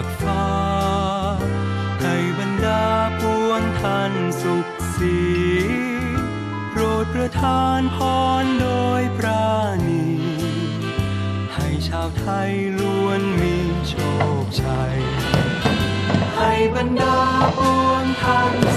ากฟ้า ให้บรรดาปวงท่านสุขสีโปรดประทานพรโดยปราณี ให้ชาวไทยล้วนมีโชคชัย ให้บรรดาปวงท่าน